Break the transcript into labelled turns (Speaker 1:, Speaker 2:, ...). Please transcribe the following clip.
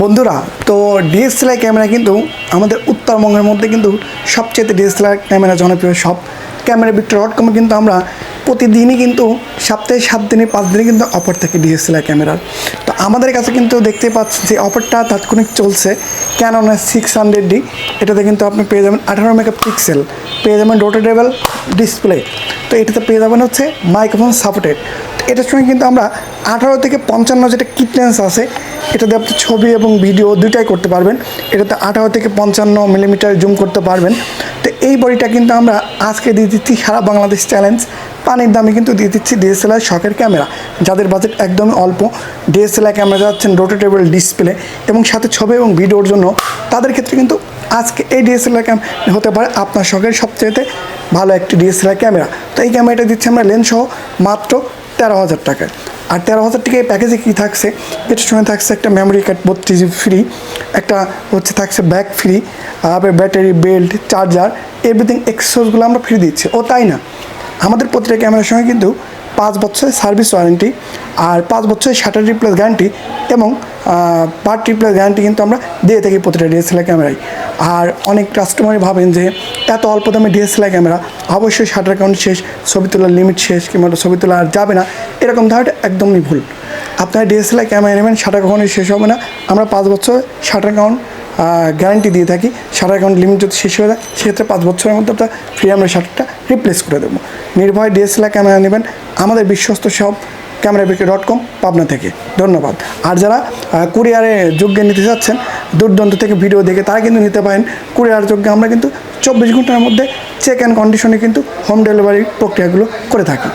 Speaker 1: বন্ধুরা, তো DSLR camera কিন্তু আমাদের উত্তরবঙ্গের মধ্যে কিন্তু সবচেয়ে ডিএসএলআর ক্যামেরা জনপ্রিয় সব। ক্যামেরা বিক্রয় ডট কমে কিন্তু আমরা প্রতিদিনই কিন্তু সপ্তাহে সাত দিনে পাঁচ দিনে কিন্তু অফার থাকে ডিএসএলআর ক্যামেরার। তো আমাদের কাছে কিন্তু দেখতে পাচ্ছি যে অফারটা তাৎক্ষণিক চলছে ক্যানন সিক্স হান্ড্রেড ডি এটাতে কিন্তু আপনি পেয়ে যাবেন আঠারো মেগা পিক্সেল পেয়ে যাবেন রোটেটেবল ডিসপ্লে তো এটাতে পেয়ে যাবেন হচ্ছে মাইক্রোফোন সাপোর্টেড এটার সঙ্গে কিন্তু আমরা আঠারো থেকে পঞ্চান্ন যেটা কিটলেন্স আছে, এটাতে আপনি ছবি এবং ভিডিও দুইটাই করতে পারবেন। এটাতে আঠারো থেকে পঞ্চান্ন মিলিমিটার জুম করতে পারবেন। তো এই বডিটা কিন্তু আমরা আজকে দিয়ে দিচ্ছি সারা বাংলাদেশ চ্যালেঞ্জ পানির দামে কিন্তু দিয়ে দিচ্ছি ডিএসএলআর শখের ক্যামেরা যাদের বাজেট একদমই অল্প ডিএসএলআর ক্যামেরা যাচ্ছেন রোটেটেবল ডিসপ্লে এবং সাথে ছবি এবং ভিডিওর জন্য, তাদের ক্ষেত্রে কিন্তু আজকে এই ডিএসএলআর ক্যাম হতে পারে আপনার শখের সবচেয়ে ভালো একটি ডিএসএলআর ক্যামেরা তো এই ক্যামেরাটা দিচ্ছি আমরা লেন্স সহ মাত্র তেরো হাজার টাকা। আর তেরো হাজার টাকা এই প্যাকেজে কী থাকছে? এটার সঙ্গে থাকছে একটা মেমোরি কার্ড বত্রিশ জিবি ফ্রি একটা হচ্ছে থাকছে ব্যাগ ফ্রি আবার ব্যাটারি বেল্ট চার্জার এভরিথিং এক্সেসগুলো আমরা ফ্রি দিচ্ছি। ও তাই না? আমাদের প্রতিটা ক্যামেরার সঙ্গে কিন্তু পাঁচ বছরের সার্ভিস ওয়ারেন্টি আর পাঁচ বছরের শাটার রিপ্লেস গ্যারান্টি এবং পার্ট রিপ্লেস গ্যারান্টি কিন্তু আমরা দিয়ে থাকি প্রতিটা ডিএসএলআর ক্যামেরায়। আর অনেক কাস্টমারই ভাবেন যে এত অল্প দামে ডিএসএলআর ক্যামেরা, অবশ্যই শাটার কাউন্ট শেষ, ছবি তোলার লিমিট শেষ কিংবা ছবি তোলা আর যাবে না, এরকম ধারণা একদমই ভুল। আপনারা ডিএসএলআর ক্যামেরা নেবেন, শাটার কখনোই শেষ হবে না, আমরা পাঁচ বছর শাটার কাউন্ট গ্যারান্টি দিয়ে থাকি শাটার অ্যাকাউন্ট লিমিট যদি শেষ হয়ে যায়, সেক্ষেত্রে পাঁচ বছরের মধ্যে আপনার ফ্রি আমরা শাটারটা রিপ্লেস করে দেবো। নির্ভয় ডিএসএলআর ক্যামেরা নেবেন, আমাদের বিশ্বস্ত সব ক্যামেরা বিক্রি ডট কম পাবনা থেকে। ধন্যবাদ। আর যারা কুরিয়ারে যোগ্য নিতে চাচ্ছেন দূরদন্ত থেকে ভিডিও দেখে তারা কিন্তু নিতে পারেন। কুরিয়ার যোগ্য আমরা কিন্তু চব্বিশ ঘণ্টার মধ্যে চেক অ্যান্ড কন্ডিশনে কিন্তু হোম ডেলিভারি প্রক্রিয়াগুলো করে থাকি।